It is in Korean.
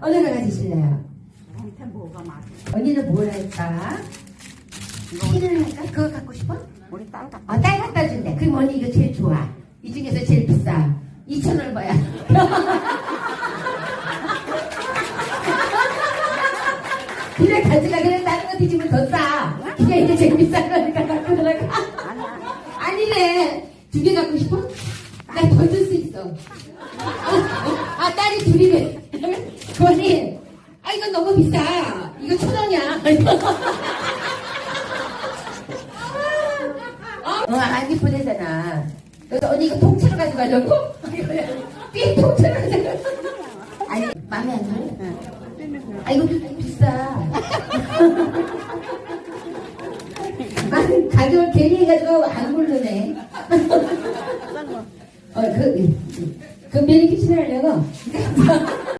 어느 거 가지실래요? 나한테 뭐가 맞아? 언니는 뭘 할까? 티를 할까? 그거 갖고 싶어? 우리 딸 같아. 아, 딸 갖다 준대. 그럼 언니 이거 제일 좋아. 이 중에서 제일 비싸. 2천 얼마야? 그래 가져가. 그래 다른 거 뒤집으면 더 싸. 이게 이게 제일 비싼 거니까 갖고 들어가. 아니래. 두 개 갖고 싶어? 나 더 줄 수 있어. 조아님, 아, 이건 너무 비싸. 이거 천 원이야. 아. 어, 안기 보내잖아. 그래서 언니 이거 통째로 가지고 가려고? 삐 통째로 가지고 아니, 마음에 안 들어? 아, 이거 비싸. 아, 가격을 괜히 해가지고 안 고르네. 어, 그, 그, 그 메리키신 하려고?